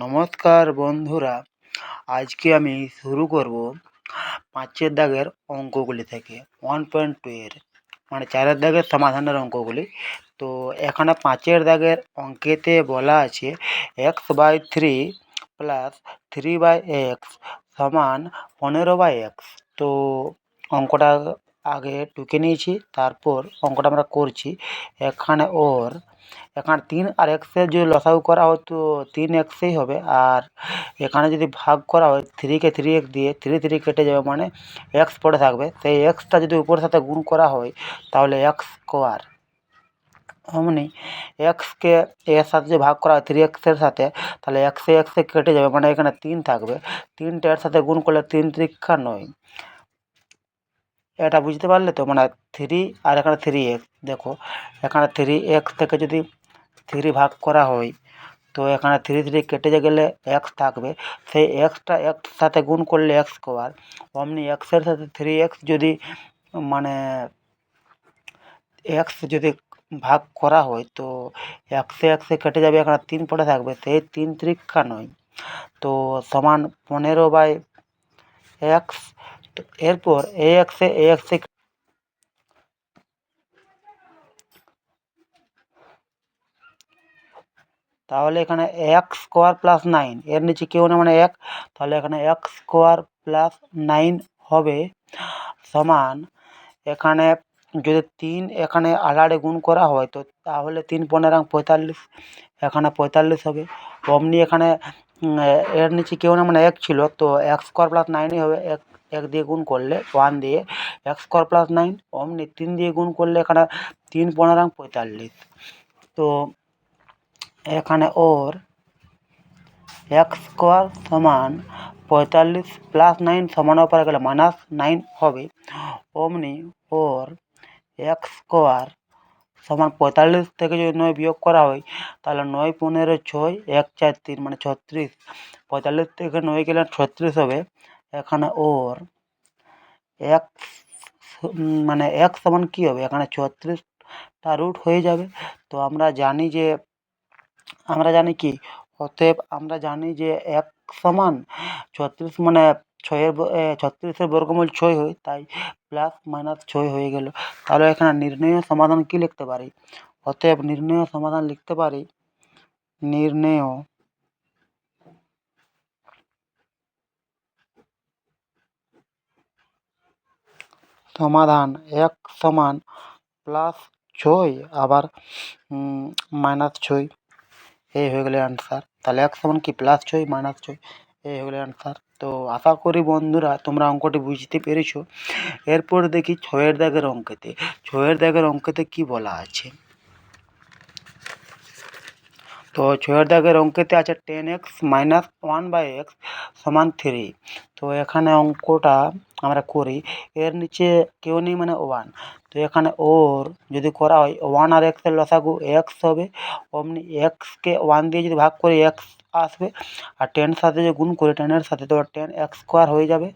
নমস্কার বন্ধুরা, আজকে আমি শুরু করব পাঁচের দাগের অঙ্কগুলি থেকে ওয়ান পয়েন্ট টু এর মানে চারের দাগের সমাধানের অঙ্কগুলি। তো এখানে পাঁচের দাগের অঙ্কেতে বলা আছে x by three plus three by x সমান পনেরো বাই এক্স তো অঙ্কটা আগে টুকে নিয়েছি, তারপর অঙ্কটা আমরা করছি, এখানে ওর এখানে তিন আর এক্সের যদি লসাগু করা হয় তো তিন এক্সই হবে। আর এখানে যদি ভাগ করা হয় থ্রিকে থ্রি এক্স দিয়ে থ্রি থ্রি কেটে যাবে মানে এক্স পড়ে থাকবে। সেই এক্সটা যদি উপরের সাথে গুণ করা হয় তাহলে এক্স স্কোয়ার এমনি এক্সকে এর সাথে যদি ভাগ করা হয় থ্রি এক্সের সাথে তাহলে এক্সে এক্সে কেটে যাবে মানে এখানে তিন থাকবে। তিনটে এর সাথে গুণ করলে তিন ত্রিক্ষা নয়। এটা বুঝতে পারলে তো? মানে থ্রি আর এখানে থ্রি এক্স দেখো, এখানে থ্রি এক্স থেকে যদি থ্রি ভাগ করা হয়। তো এখানে থ্রি থ্রি কেটে গেলে এক্স থাকবে, সেই এক্সটা এক্স সাথে গুণ করলে এক্স স্কোয়ার অমনি এক্সের সাথে থ্রি এক্স যদি মানে এক্স যদি ভাগ করা হয়, তো একশে একশে কেটে যাবে, এখানে তিন পড়ে থাকবে, সেই তিন ত্রিক্ষা নয়। তো সমান পনেরো বাই এক্স এরপর এ এক্সে এ এক্সে তাহলে এখানে এক্স স্কোয়ার প্লাস নাইন এর নিচে কেউ না মানে এক, তাহলে এখানে এক্স স্কোয়ার প্লাস নাইন হবে সমান এখানে যদি তিন এখানে আড়াআড়ি গুণ করা হয়, তো তাহলে তিন পনেরো পঁয়তাল্লিশ, এখানে পঁয়তাল্লিশ হবে। অমনি এখানে এর নিচে কেউ না মানে এক ছিল, তো এক্স স্কোয়ার প্লাস নাইনই হবে। এক এক দিয়ে গুণ করলে ওয়ান দিয়ে এক্স স্কোয়ার প্লাস নাইন অমনি তিন দিয়ে গুণ করলে এখানে তিন পনেরো পঁয়তাল্লিশ। তো এখানে ওর এক্স স্কোয়ার সমান পঁয়তাল্লিশ প্লাস নাইন সমানের উপরে গেলে মাইনাস নাইন হবে। অমনি ওর এক্স স্কোয়ার সমান পঁয়তাল্লিশ থেকে যদি নয় বিয়োগ করা হয়, তাহলে নয় পনেরো ছয় এক চার তিন মানে ছত্রিশ। পঁয়তাল্লিশ থেকে নয় গেলে ছত্রিশ হবে। এখানে ওর এক্স মানে এক সমান কী হবে? এখানে ছত্রিশটা রুট হয়ে যাবে। তো আমরা জানি যে আমরা জানি কি? অতএব আমরা জানি যে এক সমান ছত্রিশ মানে ছয়ের ছত্রিশের বর্গমূল ছয় হয়, তাই প্লাস মাইনাস ছয় হয়ে গেল। তাহলে এখানে নির্ণয় সমাধান কী লিখতে পারি? অতএব নির্ণয় সমাধান লিখতে পারি, নির্ণেয় সমাধান এক সমান প্লাস ছয় আবার মাইনাস ছয়। এই হয়ে গেলে অ্যান্সার তাহলে এক সমান কি প্লাস ছয় মাইনাস ছয়? এই হয়ে গেলে অ্যান্সার তো আশা করি বন্ধুরা, তোমরা অঙ্কটি বুঝতে পেরেছ। এরপর দেখি ছয়ের দাগের অঙ্কেতে। ছয়ের দাগের অঙ্কেতে কি বলা আছে? তো ছয়ের দাগের অঙ্কেতে আছে ten x minus one by x সমান থ্রি তো এখানে অঙ্কটা আমরা করি, এর নিচে কেউ নেই মানে ওয়ান তো এখানে ওর যদি করা হয় ওয়ান আর এক্সের লসাগু এক্স হবে, অমনি এক্সকে ওয়ান দিয়ে যদি ভাগ করি এক্স আসবে, আর টেন সাথে যদি গুণ করি টেনের সাথে তো টেন এক্স স্কোয়ার হয়ে যাবে।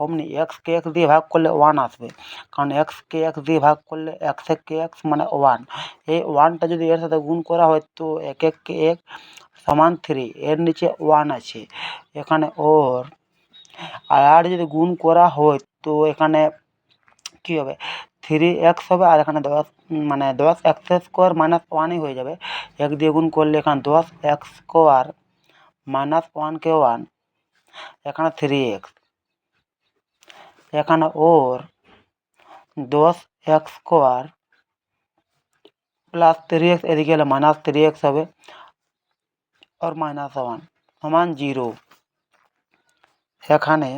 অমনি এক্সকে এক্স দিয়ে ভাগ করলে ওয়ান আসবে কারণ এক্সকে এক্স দিয়ে ভাগ করলে এক্স কে এক্স মানে ওয়ান এই ওয়ানটা যদি এর সাথে গুণ করা হয় তো এক এককে এক সমান থ্রি এর নিচে ওয়ান আছে এখানে ওর আর যদি গুণ করা হয় তো এখানে কী হবে থ্রি এক্স হবে আর এখানে দশ মানে দশ এক্স স্কোয়ার মাইনাস ওয়ানই হয়ে যাবে এক দিয়ে গুণ করলে এখানে দশ এক্স স্কোয়ার মাইনাস ওয়ানকে ওয়ান এখানে থ্রি এক্স এখানে ওর দশ x square plus three x এদিকে এলে মাইনাস থ্রি এক্স হবে আর মাইনাস ওয়ান সমান জিরো এখানে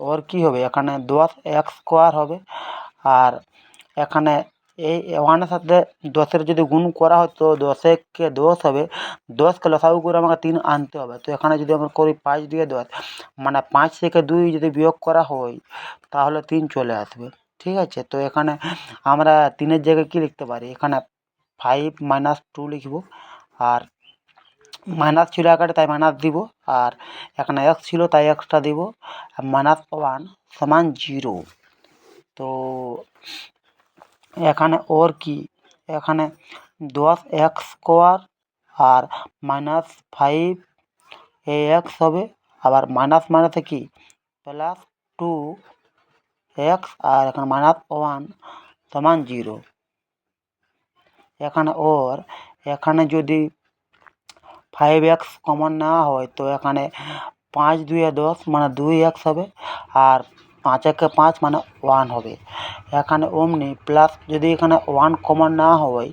ওর কী হবে? এখানে দশ এক্স স্কোয়ার হবে, আর এখানে এই ওয়ানের সাথে দশের যদি গুণ করা হয়, তো দশেকে দশ হবে। দশকে লসাগু করে আমাকে তিন আনতে হবে। তো এখানে যদি আমরা করি পাঁচ দিয়ে দশ মানে পাঁচ থেকে দুই যদি বিয়োগ করা হয়, তাহলে তিন চলে আসবে। ঠিক আছে? তো এখানে আমরা তিনের জায়গায় কী লিখতে পারি? এখানে ফাইভ মাইনাস টু লিখব। আর মাইনাস ছিল আকারে তাই মাইনাস দিব। আর এখানে এক্স ছিল, তাই এক্সটা দিব। মাইনাস ওয়ান সমান জিরো তো এখানে ওর কি? এখানে দশ এক্স স্কোয়ার আর মাইনাস ফাইভ এ এক্স হবে। আবার মাইনাস মাইনাসে কি? প্লাস টু এক্স আর এখানে মাইনাস ওয়ান সমান জিরো। এখানে ওর, এখানে যদি ফাইভ এক্স কমন নেওয়া হয়, তো এখানে পাঁচ দুয়ে দশ মানে দুই এক্স হবে। আর পাঁচ একে পাঁচ মানে ওয়ান হবে। এখানে অমনি প্লাস যদি এখানে ওয়ান কমন নেওয়া হয়,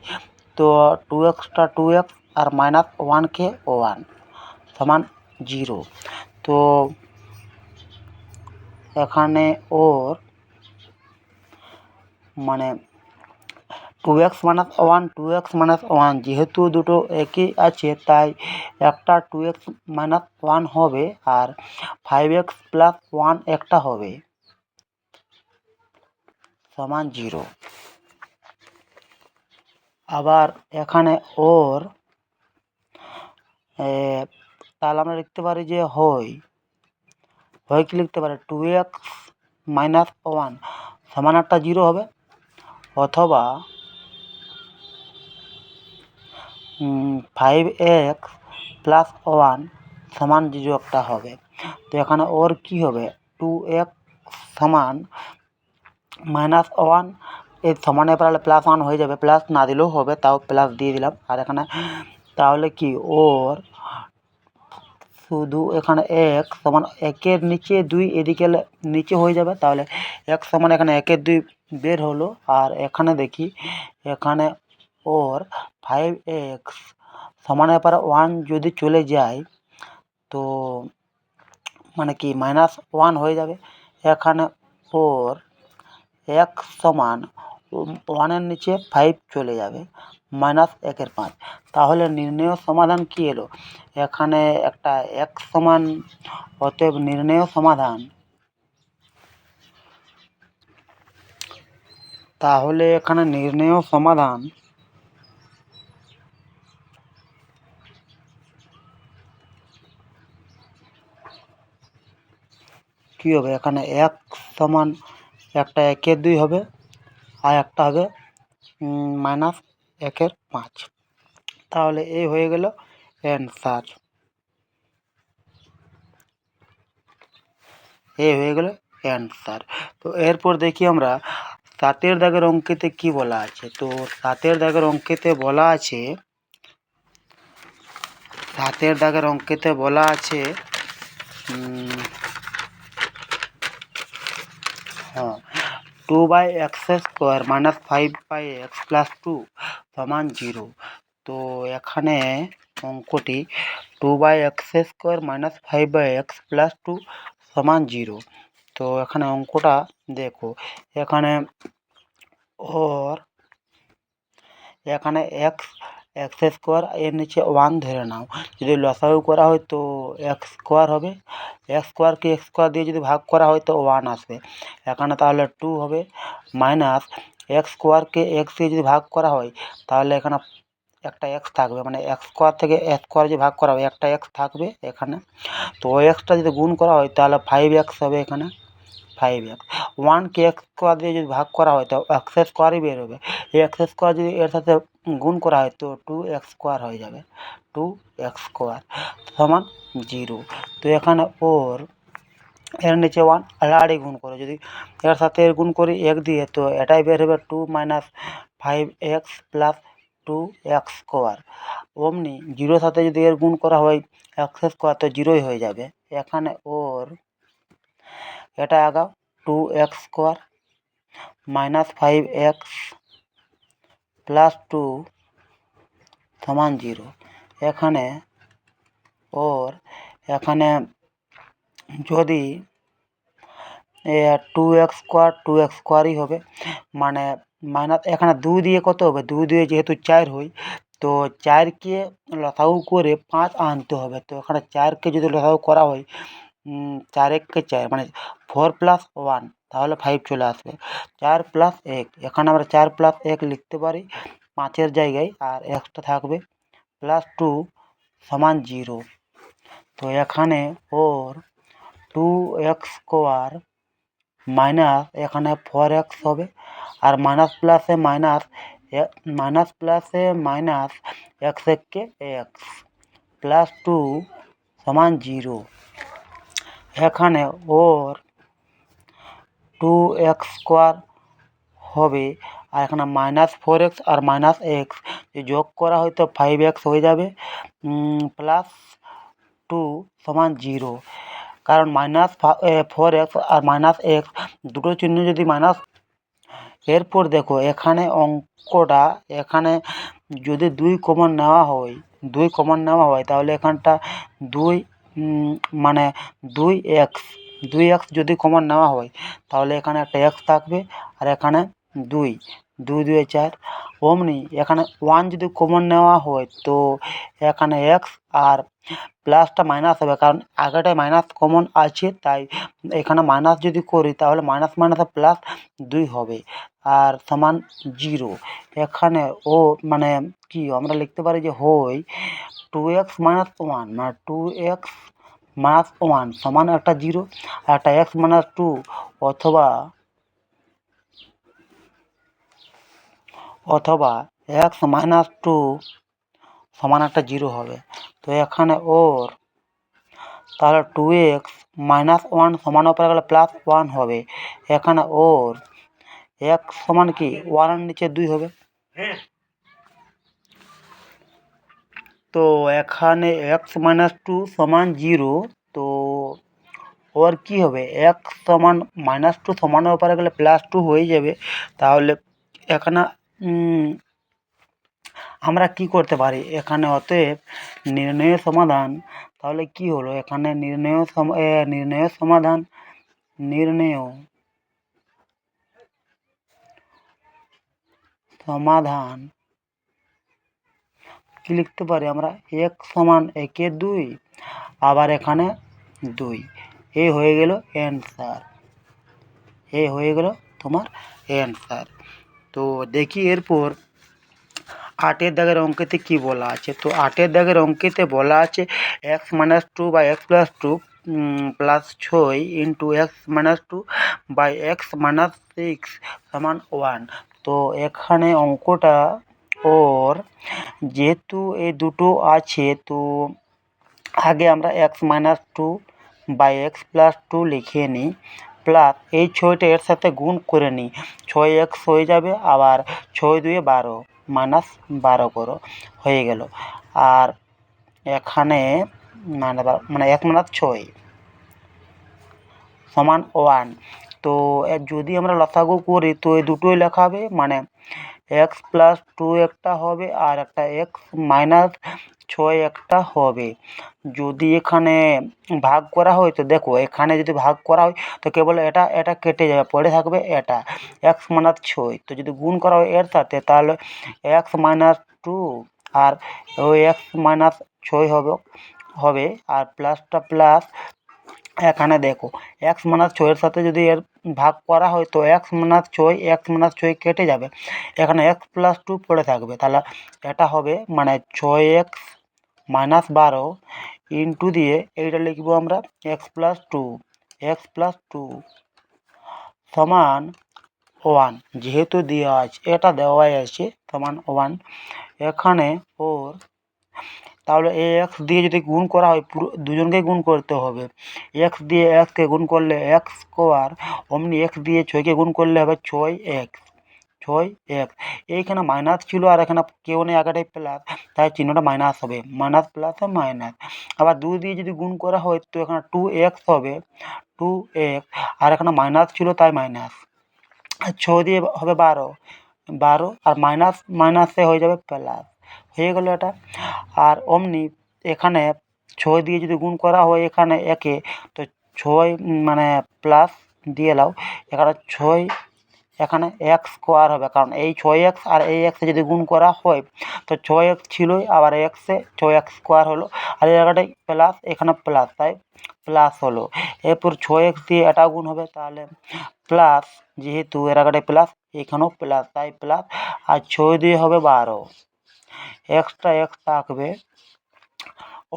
তো টু এক্সটা টু এক্স আর মাইনাস ওয়ানকে ওয়ান সমান জিরো তো এখানে ওর মানে two x minus one two x minus one যেহেতু দুটো একই আছে, তাই একটা টু এক্স মাইনাস ওয়ান হবে আর ফাইভ এক্স প্লাস ওয়ান একটা হবে। সমান জিরো। আবার এখানে ওর তাহলে আমরা লিখতে পারি যে হয় হয় কি লিখতে পারি? টু এক্স মাইনাস ওয়ান সমান একটা জিরো হবে। অথবা ফাইভ এক্স প্লাস ওয়ান সমান জিরো একটা হবে। তো এখানে ওর কি হবে? টু এক্স সমান মাইনাস ওয়ান এই সমানে পারলে প্লাস ওয়ান হয়ে যাবে প্লাস না দিলেও হবে, তাও প্লাস দিয়ে দিলাম। আর এখানে তাহলে কি? ওর শুধু এখানে এক সমান একের নিচে দুই, এদিকে নিচে হয়ে যাবে, তাহলে এক সমান এখানে একের দুই বের হলো। আর এখানে দেখি, এখানে ওর ফাইভ এক্স সমানের পরে ওয়ান যদি চলে যায়, তো মানে কি মাইনাস ওয়ান হয়ে যাবে। এখানে ওর এক সমান ওয়ানের নিচে ফাইভ চলে যাবে মাইনাস একের পাঁচ। তাহলে নির্ণয় সমাধান কি এলো? এখানে একটা এক সমান, অতএব নির্ণয় সমাধান। তাহলে এখানে নির্ণয় সমাধান। কী হবে? এখানে এক সমান একটা একের দুই হবে, আর একটা হবে মাইনাস একের পাঁচ। তাহলে এই হয়ে গেল অ্যান্সার এই হয়ে গেল অ্যান্সার তো এরপর দেখি আমরা সাতের দাগের অঙ্কেতে কি বলা আছে? তো সাতের দাগের অঙ্কেতে বলা আছে, সাতের দাগের অঙ্কেতে বলা আছে উম, হ্যাঁ two by x square minus five by x plus two সমান জিরো তো এখানে অঙ্কটি two by x square minus five by x plus two সমান জিরো তো এখানে অঙ্কটা দেখো এখানে ওর এখানে এক্স এক্স স্কোয়ার এর নিচে ওয়ান ধরে নাও। যদি লসাগু করা হয় তো এক্স স্কোয়ার হবে। এক্স স্কোয়ারকে এক্স স্কোয়ার দিয়ে যদি ভাগ করা হয় তো ওয়ান আসবে। এখানে তাহলে টু হবে মাইনাস এক্স স্কোয়ারকে এক্স দিয়ে যদি ভাগ করা হয়, তাহলে এখানে একটা এক্স থাকবে। মানে এক্স স্কোয়ার থেকে এক্স স্কোয়ার যদি ভাগ করা হয়, একটা এক্স থাকবে এখানে। তো ওই এক্সটা যদি গুণ করা হয়, তাহলে ফাইভ এক্স হবে এখানে। ফাইভ এক্স ওয়ানকে এক্স স্কোয়ার দিয়ে যদি ভাগ করা হয়, তো এক্স স্কোয়ারই বের হবে। এই এক্স স্কোয়ার যদি এর সাথে গুণ করা হয়, তো টু এক্স স্কোয়ার হয়ে যাবে। টু এক্স স্কোয়ার সমান জিরো তো এখানে ওর এর নিচে ওয়ান আড়াআড়ি গুণ করে। যদি এর সাথে এর গুণ করি এক দিয়ে, তো এটাই বের হবে two minus five x plus two x square অমনি জিরোর সাথে যদি এর গুণ করা হয় এক্স স্কোয়ার তো জিরোই হয়ে যাবে। এখানে ওর এটা আগাও। Two x square minus five x plus two সমান জিরো এখানে ওর এখানে যদি two x square two x স্কোয়ারই হবে মানে মাইনাস এখানে দুই দিয়ে কত হবে? দুই দিয়ে যেহেতু চার হয় তো চারকে লসাগু করে পাঁচ আনতে হবে। তো এখানে চারকে যদি লসাগু করা হয় উম, চার এককে চার মানে ফোর প্লাস ওয়ান তাহলে ফাইভ চলে আসবে। চার প্লাস এক, এখানে আমরা চার প্লাস এক লিখতে পারি পাঁচের জায়গায়, আর এক্সটা থাকবে প্লাস টু সমান জিরো তো এখানে ওর টু এক্স স্কোয়ার মাইনাস এখানে ফোর এক্স হবে, আর মাইনাস প্লাসে মাইনাস মাইনাস প্লাসে মাইনাস এক্স একে এক্স প্লাস টু সমান জিরো এখানে ওর টু এক্স স্কোয়ার হবে আর এখানে মাইনাস ফোর এক্স আর মাইনাস এক্স যোগ করা হয়তো ফাইভ এক্স হয়ে যাবে। প্লাস টু সমান জিরো কারণ মাইনাস ফোর এক্স আর মাইনাস এক্স দুটো চিহ্ন যদি মাইনাস এরপর দেখো এখানে অঙ্কটা, এখানে যদি দুই কমন নেওয়া হয়, দুই কমন নেওয়া হয়, তাহলে এখানটা দুই মানে দুই এক্স দুই এক্স যদি কমন নেওয়া হয়, তাহলে এখানে একটা এক্স থাকবে আর এখানে দুই দুই দুই, চার। অমনি এখানে ওয়ান যদি কমন নেওয়া হয়, তো এখানে এক্স আর প্লাসটা মাইনাস হবে, কারণ আগেটায় মাইনাস কমন আছে, তাই এখানে মাইনাস যদি করি, তাহলে মাইনাস মাইনাসে প্লাস দুই হবে, আর সমান জিরো এখানে ও মানে কি, আমরা লিখতে পারি যে হয় টু এক্স মাইনাস ওয়ান মানে টু এক্স মাইনাস ওয়ান সমান একটা জিরো আর একটা এক্স মাইনাস টু অথবা অথবা এক্স মাইনাস টু সমান একটা জিরো হবে। তো এখানে ওর তাহলে টু এক্স মাইনাস ওয়ান সমান ওপরে গেলে প্লাস ওয়ান হবে। এখানে ওর এক্স সমান কি? ওয়ানের নিচে দুই হবে। তো এখানে এক্স মাইনাস টু সমান জিরো তো ওর কী হবে এক্স সমান মাইনাস টু সমানের ওপরে গেলে প্লাস টু হয়ে যাবে তাহলে এখানে আমরা কি করতে পারি এখানে অতএব নির্ণয়ের সমাধান তাহলে কি হলো এখানে নির্ণয় নির্ণয়ের সমাধান নির্ণয় সমাধান কি লিখতে পারি আমরা? এক সমান একে দুই, আবার এখানে দুই। এই হয়ে গেল অ্যান্সার এই হয়ে গেল তোমার অ্যান্সার তো দেখি এরপর আটের দাগের অঙ্কেতে কী বলা আছে? তো আটের দাগের অঙ্কেতে বলা আছে এক্স মাইনাস টু বা এক্স প্লাস টু প্লাস ছয় into x minus two by x minus six সমান ওয়ান তো এখানে অঙ্কটা ওর যেহেতু এই দুটো আছে, তো আগে আমরা x minus two by x plus two লিখে নিই প্লাস এই ছয়টা এর সাথে গুণ করে নিই। ছয় এক্স হয়ে যাবে, আবার ছয় দুয়ে বারো মাইনাস বারো করো, হয়ে গেল। আর এখানে মানে মানে এক মাইনাস ছয় সমান ওয়ান তো যদি আমরা লসাগু করি, তো এই দুটোই লেখা হবে মানে এক্স প্লাস টু একটা হবে আর একটা এক্স মাইনাস ছয় একটা হবে। যদি এখানে ভাগ করা হয় তো দেখো, এখানে যদি ভাগ করা হয় তো কেবল এটা এটা কেটে যাবে, পড়ে থাকবে এটা। এক্স মাইনাস ছয়, তো যদি গুণ করা হয় এর সাথে তাহলে এক্স মাইনাস টু আর ওই এক্স মাইনাস ছয় হবে হবে। আর প্লাসটা প্লাস এখানে দেখো এক্স মাইনাস ছয়ের সাথে যদি এর ভাগ করা হয়, তো এক্স মাইনাস ছয় এক্স মাইনাস ছয় কেটে যাবে। এখানে এক্স প্লাস টু পড়ে থাকবে। তাহলে এটা হবে মানে ছয় এক্স মাইনাস বারো ইন্টু দিয়ে এইটা লিখব আমরা x plus two x plus two সমান ওয়ান যেহেতু দেওয়া আছে, এটা দেওয়াই আছে, সমান ওয়ান এখানে ওর তাহলে এ এক্স দিয়ে যদি গুণ করা হয়, পুরো দুজনকেই গুণ করতে হবে। এক্স দিয়ে এক্সকে গুণ করলে এক্স স্কোয়ার অমনি এক্স দিয়ে ছয়কে গুণ করলে হবে ছয় এক্স ছয় এক্স এইখানে মাইনাস ছিল আর এখানে কেউ নেই আগেটাই প্লাস তাই চিহ্নটা মাইনাস হবে। মাইনাস প্লাসে মাইনাস আবার দুই দিয়ে যদি গুণ করা হয়, তো এখানে টু এক্স হবে টু এক্স আর এখানে মাইনাস ছিল তাই মাইনাস আর ছয় দিয়ে হবে বারো বারো আর মাইনাস মাইনাসে হয়ে যাবে প্লাস হয়ে গেলো এটা। আর অমনি এখানে ছয় দিয়ে যদি গুণ করা হয় এখানে একে, তো ছয় মানে প্লাস দিয়ে নাও। এখানে ছয়, এখানে এক্স স্কোয়ার হবে। কারণ এই ছয় এক্স আর এই এক্সে যদি গুণ করা হয়, তো ছয় এক্স ছিলই, আবার এক্সে ছয় এক্স স্কোয়ার হলো। আর এই প্লাস এখানে প্লাস তাই প্লাস হলো। এরপর ছয় এক্স দিয়ে এটা গুণ হবে, তাহলে প্লাস যেহেতু এর প্লাস এখানেও প্লাস তাই প্লাস আর ছয় দিয়ে হবে বারো। এক্সট্রা এক্স থাকবে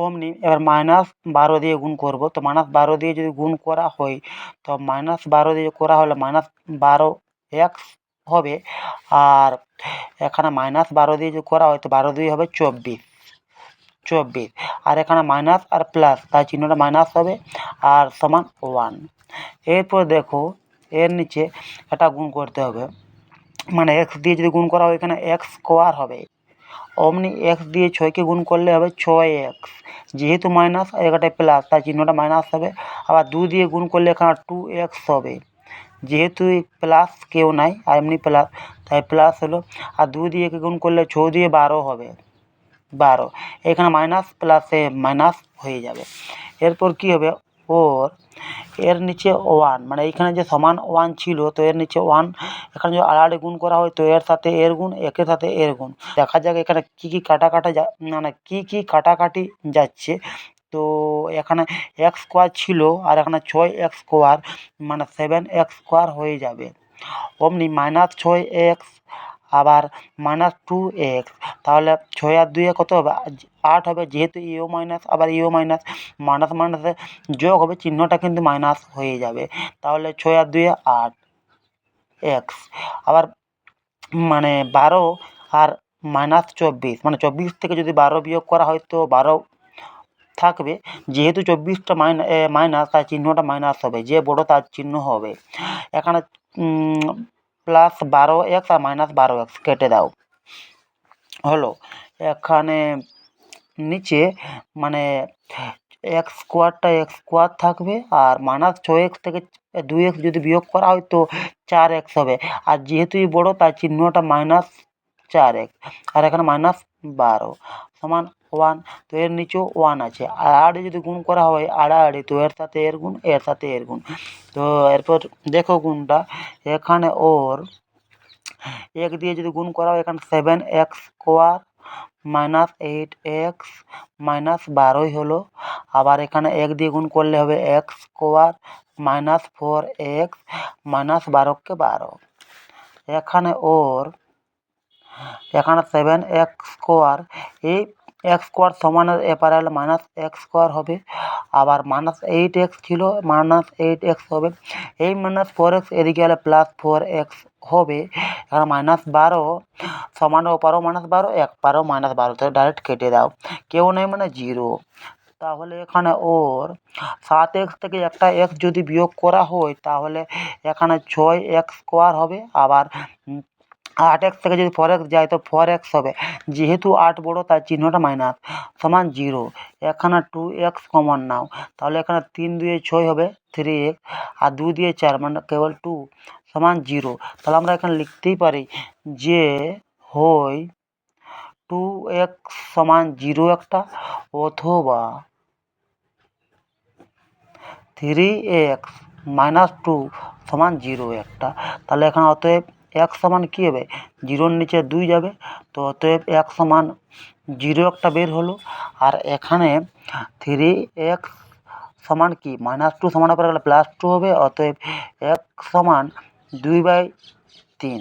অমনি এবার মাইনাস বারো দিয়ে গুণ করব। তো মাইনাস বারো দিয়ে যদি গুণ করা হয়, তো মাইনাস বারো দিয়ে করা হলে মাইনাস বারো এক্স হবে। আর এখানে মাইনাস বারো দিয়ে যদি করা হয়, তো বারো দুই হবে চব্বিশ। চব্বিশ। আর এখানে মাইনাস আর প্লাস তাই চিহ্নটা মাইনাস হবে আর সমান ওয়ান এরপর দেখো, এর নিচে এটা গুণ করতে হবে। মানে এক্স দিয়ে যদি গুণ করা হয়, এখানে এক্স স্কোয়ার হবে। অমনি এক্স দিয়ে ছয়কে গুণ করলে হবে ছয় এক্স যেহেতু মাইনাস আর এখানটায় প্লাস তাই চিহ্নটা মাইনাস হবে। আবার দু দিয়ে গুণ করলে এখানে টু এক্স হবে। যেহেতু প্লাস কেউ নাই, আর এমনি প্লাস তাই প্লাস হলো। আর দু দিয়ে গুণ করলে ছ দিয়ে বারো হবে। বারো। এখানে মাইনাস প্লাসে মাইনাস হয়ে যাবে। এরপর কী হবে? ওর এর নিচে ওয়ান মানে এইখানে যে সমান ওয়ান ছিল, তো এর নিচে ওয়ান, এখানে যদি আড়াআড়ি গুণ করা হয়, তো এর সাথে এর গুণ, একের সাথে এর গুণ। দেখা যাক এখানে কী কী কাটা কাটা যা মানে কী কী কাটাকাটি যাচ্ছে। তো এখানে এক্স স্কোয়ার ছিল, আর এখানে ছয় এক্স স্কোয়ার মানে সেভেন এক্স স্কোয়ার হয়ে যাবে। অমনি মাইনাস ছয় এক্স আবার মাইনাস টু এক্স তাহলে ছয় আর দুইয়ে কত হবে? আট হবে, যেহেতু ইও মাইনাস আবার ইও মাইনাস মাইনাস মাইনাসে যোগ হবে, চিহ্নটা কিন্তু মাইনাস হয়ে যাবে। তাহলে ছয় আর দুইয়ে আট এক্স আবার মানে বারো আর মাইনাস চব্বিশ মানে চব্বিশ থেকে যদি বারো বিয়োগ করা হয়, তো বারো থাকবে। যেহেতু চব্বিশটা মাইনা মাইনাস তার চিহ্নটা মাইনাস হবে, যে বড় তার চিহ্ন হবে। এখানে প্লাস বারো এক্স আর মাইনাস বারো এক্স কেটে দাও। হলো, এখানে নিচে মানে এক্স স্কোয়ারটা এক্স স্কোয়ার থাকবে আর মাইনাস ছয় এক্স থেকে দুই এক্স যদি বিয়োগ করা হয় তো চার এক্স হবে। আর যেহেতু এই বড়ো তার চিহ্নটা মাইনাস চার এক্স আর এখানে মাইনাস বারো। সমান ওয়ান তো এর নিচেও ওয়ান আছে। আর আড়ে যদি গুণ করা হয় আড়াআড়ি তো এর সাথে এর গুণ, এর সাথে এর গুণ। তো এরপর দেখো গুণটা, এখানে ওর এক দিয়ে যদি গুণ করা হয়, এখানে seven x square minus eight x minus বারোই হলো। আবার এখানে এক দিয়ে গুণ করলে হবে x square minus four x minus বারোকে বারো। এখানে ওর, এখানে সেভেন এক্স স্কোয়ার এই এক্স স্কোয়ার সমানের এপারে হলে মাইনাস এক্স স্কোয়ার হবে। আবার মাইনাস এইট এক্স ছিল, মাইনাস এইট এক্স হবে। এই মাইনাস ফোর এক্স এদিকে হলে প্লাস ফোর এক্স হবে। এখানে মাইনাস বারো সমানের ওপারও মাইনাস বারো এক পারও মাইনাস বারো। তো ডাইরেক্ট কেটে দাও। কেউ নেই মানে জিরো। তাহলে এখানে ওর সাত এক্স থেকে একটা এক্স যদি বিয়োগ করা হয়, তাহলে এখানে ছয় এক্স স্কোয়ার হবে। আবার আট এক্স থেকে যদি ফোর এক্স যায় তো ফোর এক্স হবে। যেহেতু আট বড়ো তার চিহ্নটা মাইনাস সমান জিরো এখানে টু এক্স কমন নাও তাহলে এখানে তিন দুয়ে ছয় হবে থ্রি এক্স আর দু দিয়ে চার মানে কেবল টু সমান জিরো তাহলে আমরা এখানে লিখতেই পারি যে হয় টু এক্স সমান জিরো একটা, অথবা থ্রি এক্স মাইনাস টু সমান জিরো একটা। তাহলে এখানে অতএব এক সমান কী হবে? জিরোর নিচে দুই যাবে। তো অতএব এক সমান জিরো একটা বের হলো। আর এখানে থ্রি এক্স সমান কি? মাইনাস টু সমান পরে গেলে প্লাস টু হবে। অতএব এক সমান দুই বাই তিন।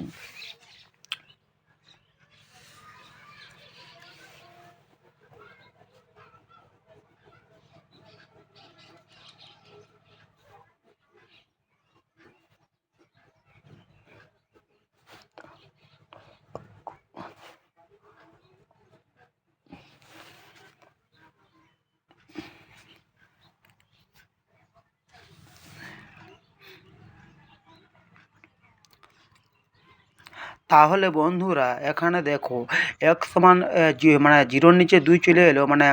তাহলে বন্ধুরা এখানে দেখো, এক সমান মানে জিরোর নিচে দুই চলে এলো মানে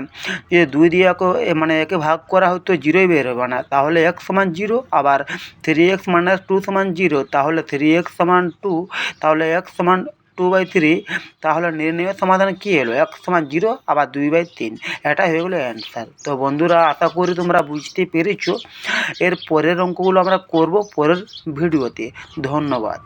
যে দুই দিয়ে একে মানে একে ভাগ করা হতো জিরোই বের হবে না তাহলে এক সমান জিরো, আবার থ্রি এক্স মাইনাস টু সমান জিরো, তাহলে থ্রি এক্স সমান টু তাহলে এক্স সমান টু বাই থ্রি তাহলে নির্ণয়ের সমাধান কী এলো? এক সমান জিরো, আবার দুই বাই তিন এটা হয়ে গেলো অ্যান্সার তো বন্ধুরা আশা করি তোমরা বুঝতে পেরেছ। এর পরের অঙ্কগুলো আমরা করব পরের ভিডিওতে। ধন্যবাদ।